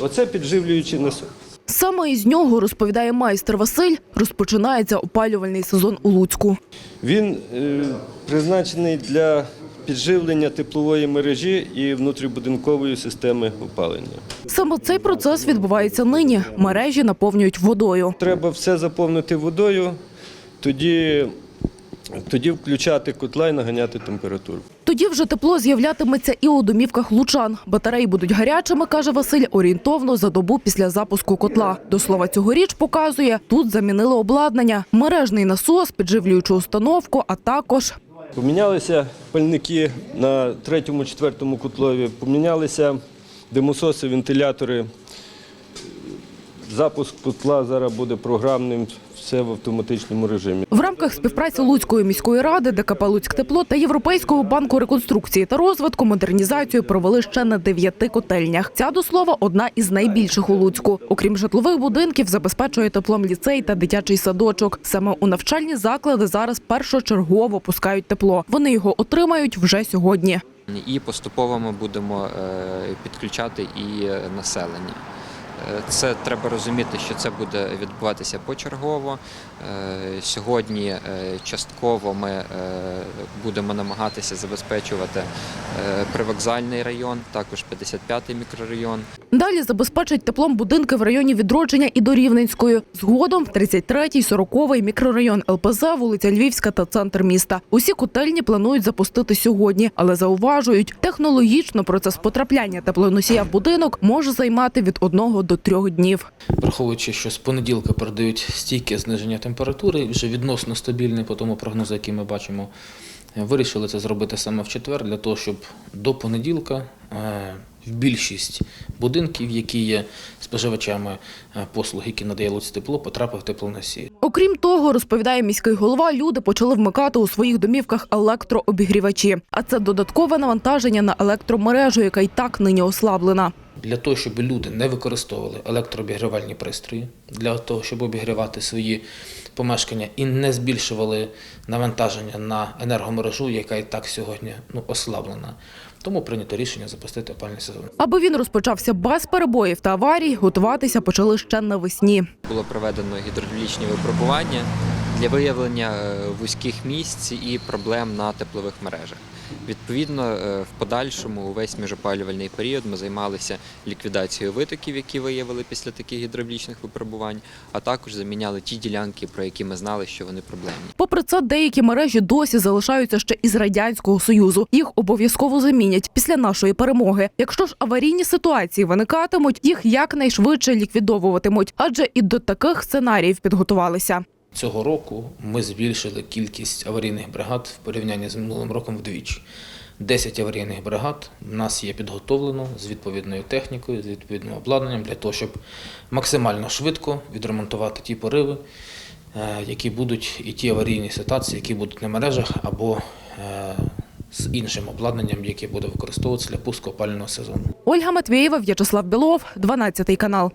Оце підживлюючий насос. Саме із нього, розповідає майстер Василь, розпочинається опалювальний сезон у Луцьку. Він е, призначений для підживлення теплової мережі і внутрібудинкової системи опалення. Саме цей процес відбувається нині. Мережі наповнюють водою. Треба все заповнити водою, тоді, тоді включати котла і наганяти температуру. Тоді вже тепло з'являтиметься і у домівках лучан. Батареї будуть гарячими, каже Василь, орієнтовно за добу після запуску котла. До слова, цьогоріч показує, тут замінили обладнання, мережний насос, підживлюючу установку, а також Помінялися пальники на третьому, четвертому котлові, помінялися димососи, вентилятори. Запуск котла зараз буде програмним, все в автоматичному режимі. Рамках співпраці Луцької міської ради, ДКП «Луцьктепло» та Європейського банку реконструкції та розвитку модернізацію провели ще на дев'яти котельнях. Ця, до слова, одна із найбільших у Луцьку. Окрім житлових будинків, забезпечує теплом ліцей та дитячий садочок. Саме у навчальні заклади зараз першочергово пускають тепло. Вони його отримають вже сьогодні. і поступово ми будемо е, підключати і е, населення. Це треба розуміти, що це буде відбуватися почергово. Е, Сьогодні е, частково ми е, будемо намагатися забезпечувати привокзальний район, також 55-й мікрорайон. Далі забезпечать теплом будинки в районі відродження і до Рівненської. Згодом 33-й, 40-й мікрорайон ЛПЗ, вулиця Львівська та центр міста. Усі котельні планують запустити сьогодні, але зауважують, технологічно процес потрапляння теплоносія в будинок може займати від одного до трьох днів. Враховуючи, що з понеділка передають стійке зниження температури, вже відносно стабільне по тому прогнозу, який ми бачимо, е, вирішили це зробити саме в четвер, для того, щоб до понеділка е, в більшість будинків, які є споживачами е, послуг, які надає Луць тепло, потрапив теплоносій. Окрім того, розповідає міський голова, люди почали вмикати у своїх домівках електрообігрівачі. А це додаткове навантаження на електромережу, яка й так нині ослаблена. Для того, щоб люди не використовували електрообігрівальні пристрої, для того, щоб обігрівати свої помешкання і не збільшували навантаження на енергомережу, яка і так сьогодні ну, ослаблена. Тому прийнято рішення запустити опальний сезон. Аби він розпочався без перебоїв та аварій, готуватися почали ще навесні. Було проведено гідравлічні випробування для виявлення е, вузьких місць і проблем на теплових мережах. Відповідно, е, в подальшому увесь міжопалювальний період ми займалися ліквідацією витоків, які виявили після таких гідравлічних випробувань, а також заміняли ті ділянки, про які ми знали, що вони проблемні. Попри це, деякі мережі досі залишаються ще із радянського союзу. Їх обов'язково замінять після нашої перемоги. Якщо ж аварійні ситуації виникатимуть, їх якнайшвидше ліквідовуватимуть, адже і до таких сценаріїв підготувалися. Цього року ми збільшили кількість аварійних бригад в порівнянні з минулим роком вдвічі. 10 аварійних бригад в нас є підготовлено з відповідною технікою, з відповідним обладнанням для того, щоб максимально швидко відремонтувати ті пориви, е, які будуть, і ті аварійні ситуації, які будуть на мережах або е, з іншим обладнанням, яке буде використовуватися для пуску опалювального сезону. Ольга Матвєєва, В'ячеслав Білов, 12 канал.